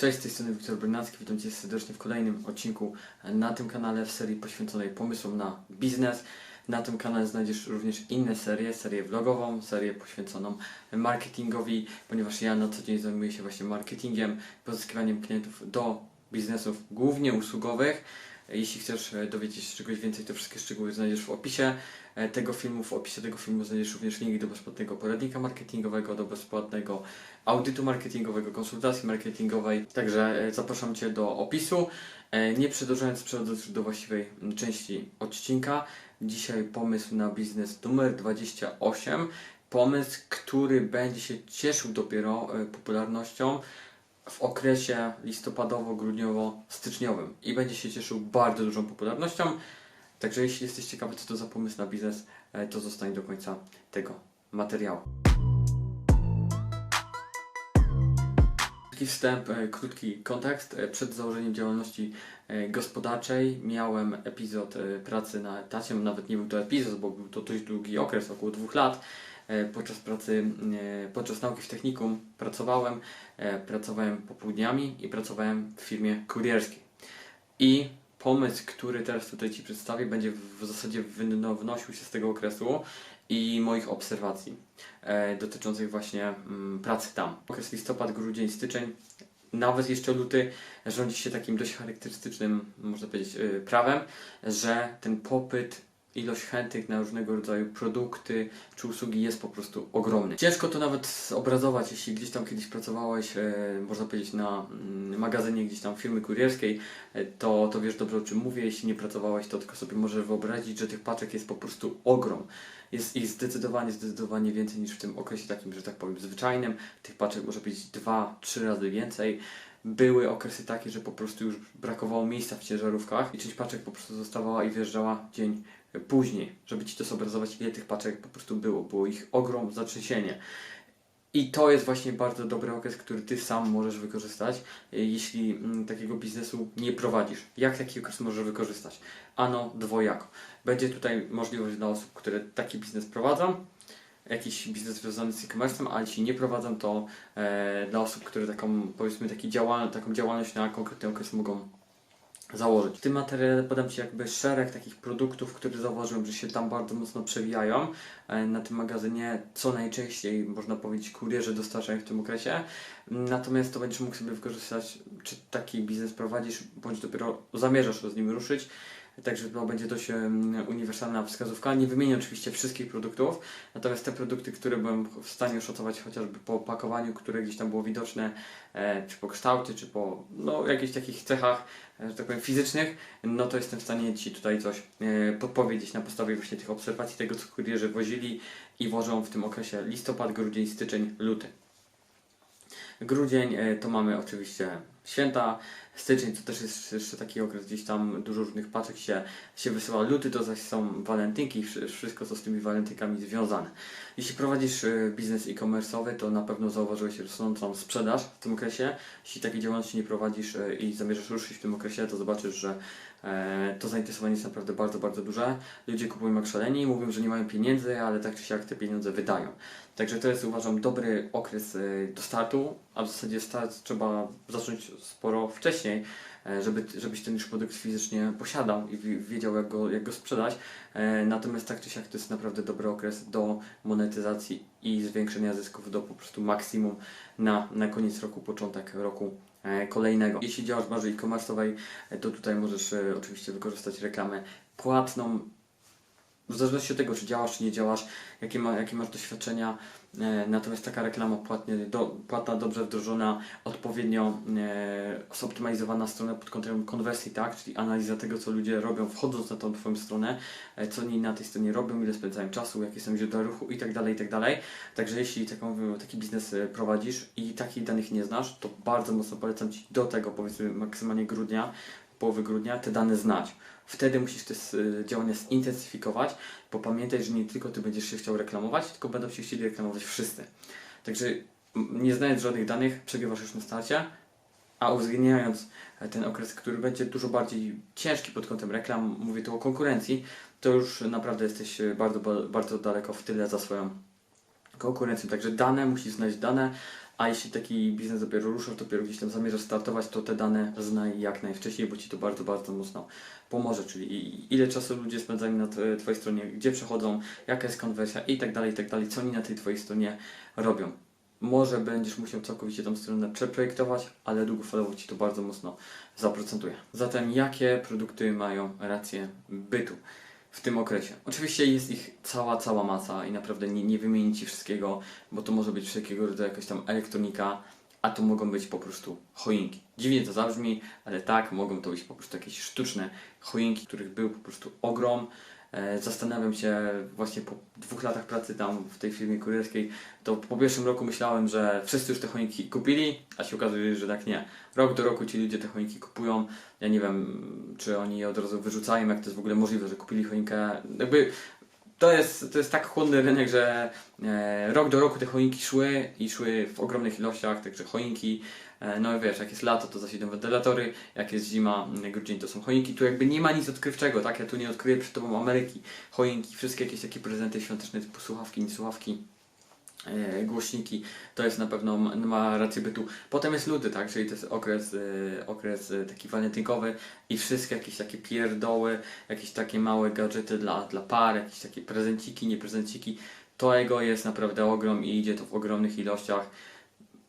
Cześć, z tej strony Wiktor Brynacki, witam Cię serdecznie w kolejnym odcinku na tym kanale w serii poświęconej pomysłom na biznes. Na tym kanale znajdziesz również inne serie, serię vlogową, serię poświęconą marketingowi, ponieważ ja na co dzień zajmuję się właśnie marketingiem, pozyskiwaniem klientów do biznesów głównie usługowych. Jeśli chcesz e, dowiedzieć się czegoś więcej, to wszystkie szczegóły znajdziesz w opisie e, tego filmu. W opisie tego filmu znajdziesz również link do bezpłatnego poradnika marketingowego, do bezpłatnego audytu marketingowego, konsultacji marketingowej. Także e, zapraszam Cię do opisu. Nie przedłużając, przechodząc już do właściwej m, części odcinka. Dzisiaj pomysł na biznes numer 28. Pomysł, który będzie się cieszył dopiero popularnością w okresie listopadowo-grudniowo-styczniowym i będzie się cieszył bardzo dużą popularnością. Także jeśli jesteś ciekawy, co to za pomysł na biznes, e, to zostań do końca tego materiału. Krótki wstęp, e, krótki kontekst. E, Przed założeniem działalności gospodarczej miałem epizod pracy na etacie, nawet nie był to epizod, bo był to dość długi okres, około dwóch lat. E, Podczas pracy, e, podczas nauki w technikum pracowałem, e, pracowałem popołudniami i pracowałem w firmie kurierskiej. I pomysł, który teraz tutaj Ci przedstawię, będzie w zasadzie wyn- wnosił się z tego okresu i moich obserwacji dotyczących właśnie mm, pracy tam. Okres listopad, grudzień, styczeń, nawet jeszcze luty rządzi się takim dość charakterystycznym, można powiedzieć, prawem, że ten popyt, ilość chętnych na różnego rodzaju produkty czy usługi jest po prostu ogromny. Ciężko to nawet obrazować, jeśli gdzieś tam kiedyś pracowałeś, e, można powiedzieć, na mm, magazynie gdzieś tam firmy kurierskiej, e, to, to wiesz dobrze o czym mówię. Jeśli nie pracowałeś, to tylko sobie możesz wyobrazić, że tych paczek jest po prostu ogrom. Jest ich zdecydowanie, zdecydowanie więcej niż w tym okresie takim, że tak powiem, zwyczajnym. Tych paczek może być dwa, trzy razy więcej. Były okresy takie, że po prostu już brakowało miejsca w ciężarówkach i część paczek po prostu zostawała i wjeżdżała dzień później, żeby Ci to zobrazować, ile tych paczek po prostu było. Było ich ogrom, zatrzęsienie. I to jest właśnie bardzo dobry okres, który Ty sam możesz wykorzystać, e, jeśli mm, takiego biznesu nie prowadzisz. Jak taki okres możesz wykorzystać? Ano dwojako. Będzie tutaj możliwość dla osób, które taki biznes prowadzą, jakiś biznes związany z e-commerce'em, a jeśli nie prowadzą, to e, dla osób, które taką, powiedzmy, taki działal, taką działalność na konkretny okres mogą założyć. W tym materiale podam Ci jakby szereg takich produktów, które zauważyłem, że się tam bardzo mocno przewijają e, na tym magazynie, co najczęściej można powiedzieć kurierzy dostarczają w tym okresie. Natomiast to będziesz mógł sobie wykorzystać, czy taki biznes prowadzisz, bądź dopiero zamierzasz z nim ruszyć. Także to będzie dość em, uniwersalna wskazówka. Nie wymienię oczywiście wszystkich produktów, natomiast te produkty, które byłem w stanie oszacować chociażby po opakowaniu, które gdzieś tam było widoczne, e, czy po kształcie, czy po no, jakichś takich cechach, e, że tak powiem, fizycznych, no to jestem w stanie Ci tutaj coś e, podpowiedzieć na podstawie właśnie tych obserwacji, tego co kurierzy wozili i wożą w tym okresie listopad, grudzień, styczeń, luty. Grudzień to mamy oczywiście święta, styczeń to też jest jeszcze taki okres, gdzieś tam dużo różnych paczek się, się wysyła, luty to zaś są walentynki, wszy- wszystko co z tymi walentynkami związane. Jeśli prowadzisz e, biznes e-commerce'owy, to na pewno zauważyłeś rosnącą sprzedaż w tym okresie. Jeśli takiej działalności nie prowadzisz e, i zamierzasz ruszyć w tym okresie, to zobaczysz, że e, to zainteresowanie jest naprawdę bardzo, bardzo duże. Ludzie kupują jak szaleni, mówią, że nie mają pieniędzy, ale tak czy siak te pieniądze wydają. Także to jest uważam dobry okres e, do startu, a w zasadzie start trzeba zacząć sporo wcześniej, e, żeby, żebyś ten już produkt fizycznie posiadał i wi- wiedział jak go, jak go sprzedać. E, Natomiast tak czy siak to jest naprawdę dobry okres do monetyzacji i zwiększenia zysków do po prostu maksimum na, na koniec roku, początek roku e, kolejnego. Jeśli działasz w branży e-commerce'owej, to tutaj możesz oczywiście wykorzystać reklamę płatną, w zależności od tego, czy działasz, czy nie działasz, jakie, ma, jakie masz doświadczenia. E, natomiast taka reklama płatnie, do, płatna, dobrze wdrożona, odpowiednio e, zoptymalizowana strona pod kątem konwersji, tak? czyli analiza tego, co ludzie robią, wchodząc na tą Twoją stronę, e, co oni na tej stronie robią, ile spędzają czasu, jakie są źródła ruchu i tak dalej, i tak. Także jeśli taką, taki biznes e, prowadzisz i takich danych nie znasz, to bardzo mocno polecam Ci do tego, powiedzmy, maksymalnie grudnia, połowy grudnia, te dane znać. Wtedy musisz te s- działania zintensyfikować, bo pamiętaj, że nie tylko Ty będziesz się chciał reklamować, tylko będą się chcieli reklamować wszyscy. Także nie znając żadnych danych, przegrywasz już na starcie, a uwzględniając e, ten okres, który będzie dużo bardziej ciężki pod kątem reklam, mówię tu o konkurencji, to już naprawdę jesteś e, bardzo, ba- bardzo daleko w tyle za swoją konkurencją. Także dane, musisz znaleźć dane, A jeśli taki biznes dopiero rusza, dopiero gdzieś tam zamierzasz startować, to te dane znaj jak najwcześniej, bo Ci to bardzo, bardzo mocno pomoże, czyli ile czasu ludzie spędzają na Twojej stronie, gdzie przechodzą, jaka jest konwersja i tak dalej, i tak dalej, co oni na tej Twojej stronie robią. Może będziesz musiał całkowicie tą stronę przeprojektować, ale długofalowo Ci to bardzo mocno zaprocentuje. Zatem jakie produkty mają rację bytu w tym okresie? Oczywiście jest ich cała, cała masa i naprawdę nie, nie wymienię Ci wszystkiego, bo to może być wszelkiego rodzaju jakaś tam elektronika, a to mogą być po prostu choinki. Dziwnie to zabrzmi, ale tak, mogą to być po prostu jakieś sztuczne choinki, których był po prostu ogrom. E, Zastanawiam się właśnie po dwóch latach pracy tam w tej firmie kurierskiej, to po pierwszym roku myślałem, że wszyscy już te choinki kupili, a się okazuje, że tak nie. Rok do roku ci ludzie te choinki kupują. Ja nie wiem, czy oni je od razu wyrzucają, jak to jest w ogóle możliwe, że kupili choinkę. Jakby to jest, to jest tak chłodny rynek, że e, rok do roku te choinki szły i szły w ogromnych ilościach, także choinki, no wiesz, jak jest lato to zasiedzą wentylatory, jak jest zima, m, grudzień to są choinki, tu jakby nie ma nic odkrywczego, tak? Ja tu nie odkryję przed Tobą Ameryki, choinki, wszystkie jakieś takie prezenty świąteczne typu słuchawki, nie słuchawki, e, głośniki, to jest na pewno ma, rację bytu. Potem jest ludy, tak, czyli to jest okres, e, okres e, taki walentynkowy i wszystkie jakieś takie pierdoły, jakieś takie małe gadżety dla, dla par, jakieś takie prezenciki, nie prezenciki. To jego jest naprawdę ogrom i idzie to w ogromnych ilościach.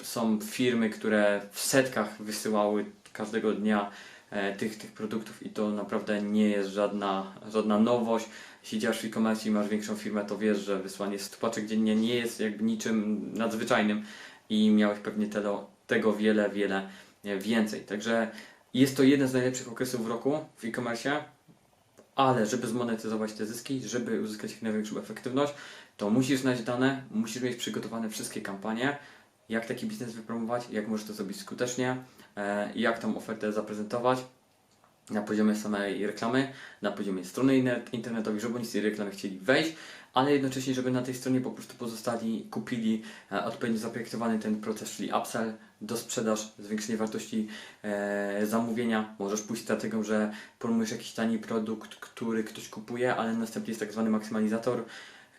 Są firmy, które w setkach wysyłały każdego dnia e, tych, tych produktów i to naprawdę nie jest żadna, żadna nowość. Jeśli działasz w e-commerce i masz większą firmę, to wiesz, że wysłanie 100 paczek dziennie nie jest jakby niczym nadzwyczajnym i miałeś pewnie tego, tego wiele, wiele e, więcej. Także jest to jeden z najlepszych okresów w roku w e-commerce, ale żeby zmonetyzować te zyski, żeby uzyskać jak największą efektywność, to musisz znać dane, musisz mieć przygotowane wszystkie kampanie, jak taki biznes wypromować, jak możesz to zrobić skutecznie, e, jak tą ofertę zaprezentować na poziomie samej reklamy, na poziomie strony inter- internetowej, żeby oni z tej reklamy chcieli wejść, ale jednocześnie, żeby na tej stronie po prostu pozostali, kupili e, odpowiednio zaprojektowany ten proces, czyli upsell, do sprzedaż, zwiększenie wartości e, zamówienia. Możesz pójść strategią, że promujesz jakiś tani produkt, który ktoś kupuje, ale następnie jest tak zwany maksymalizator,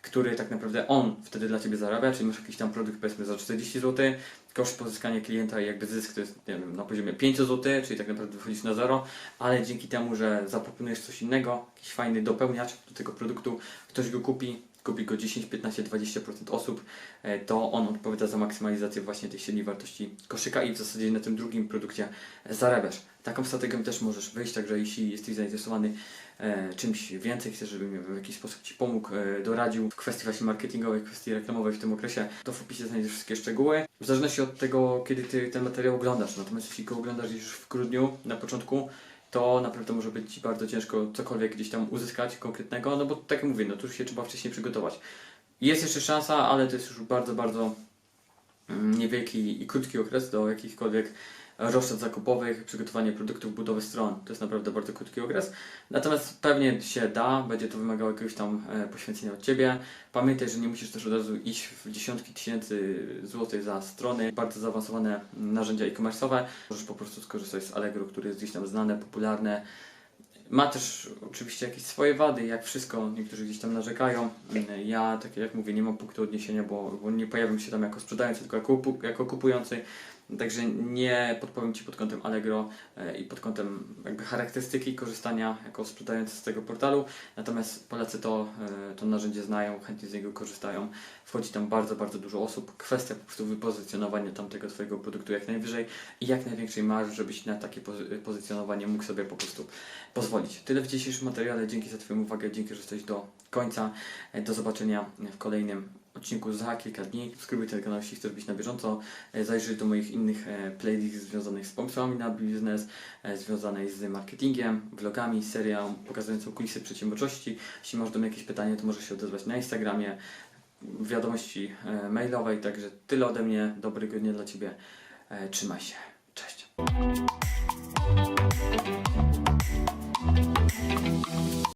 który tak naprawdę on wtedy dla Ciebie zarabia, czyli masz jakiś tam produkt powiedzmy za 40 zł, koszt pozyskania klienta i jakby zysk to jest nie wiem, na poziomie 5 zł, czyli tak naprawdę wychodzisz na zero, ale dzięki temu, że zaproponujesz coś innego, jakiś fajny dopełniacz do tego produktu, ktoś go kupi, kupi go 10, 15, 20% osób, e, to on odpowiada za maksymalizację właśnie tej średniej wartości koszyka i w zasadzie na tym drugim produkcie zarabiasz. Taką strategią też możesz wyjść, także jeśli jesteś zainteresowany e, czymś więcej, chcesz, żebym w jakiś sposób Ci pomógł, e, doradził w kwestii właśnie marketingowej, w kwestii reklamowej w tym okresie, to w opisie znajdziesz wszystkie szczegóły. W zależności od tego, kiedy Ty ten materiał oglądasz. Natomiast jeśli go oglądasz już w grudniu, na początku, to naprawdę może być Ci bardzo ciężko cokolwiek gdzieś tam uzyskać konkretnego, no bo tak jak mówię, no tu się trzeba wcześniej przygotować. Jest jeszcze szansa, ale to jest już bardzo, bardzo mm, niewielki i krótki okres do jakichkolwiek roszczeń zakupowych, przygotowanie produktów, budowy stron. To jest naprawdę bardzo krótki okres. Natomiast pewnie się da, będzie to wymagało jakiegoś tam e, poświęcenia od Ciebie. Pamiętaj, że nie musisz też od razu iść w dziesiątki tysięcy złotych za strony, bardzo zaawansowane narzędzia e-commerce'owe. Możesz po prostu skorzystać z Allegro, które jest gdzieś tam znane, popularne. Ma też oczywiście jakieś swoje wady, jak wszystko, niektórzy gdzieś tam narzekają. Ja, tak jak mówię, nie mam punktu odniesienia, bo, bo nie pojawiam się tam jako sprzedający, tylko jako, jako kupujący. Także nie podpowiem Ci pod kątem Allegro e, i pod kątem jakby charakterystyki korzystania jako sprzedający z tego portalu. Natomiast Polacy to, e, to narzędzie znają, chętnie z niego korzystają. Wchodzi tam bardzo, bardzo dużo osób. Kwestia po prostu wypozycjonowania tamtego Twojego produktu jak najwyżej i jak największej marży, żebyś na takie pozy- pozycjonowanie mógł sobie po prostu pozwolić. Tyle w dzisiejszym materiale. Dzięki za Twoją uwagę, dzięki, że jesteś do końca. E, Do zobaczenia w kolejnym odcinku za kilka dni. Subskrybuj ten kanał, jeśli chcesz być na bieżąco. E, Zajrzyj do moich innych e, playlist związanych z pomysłami na biznes, e, związanej z marketingiem, vlogami, serią pokazującą kulisy przedsiębiorczości. Jeśli masz do mnie jakieś pytanie, to możesz się odezwać na Instagramie, w wiadomości mailowej. Także tyle ode mnie. Dobrego dnia dla Ciebie. Trzymaj się. Cześć.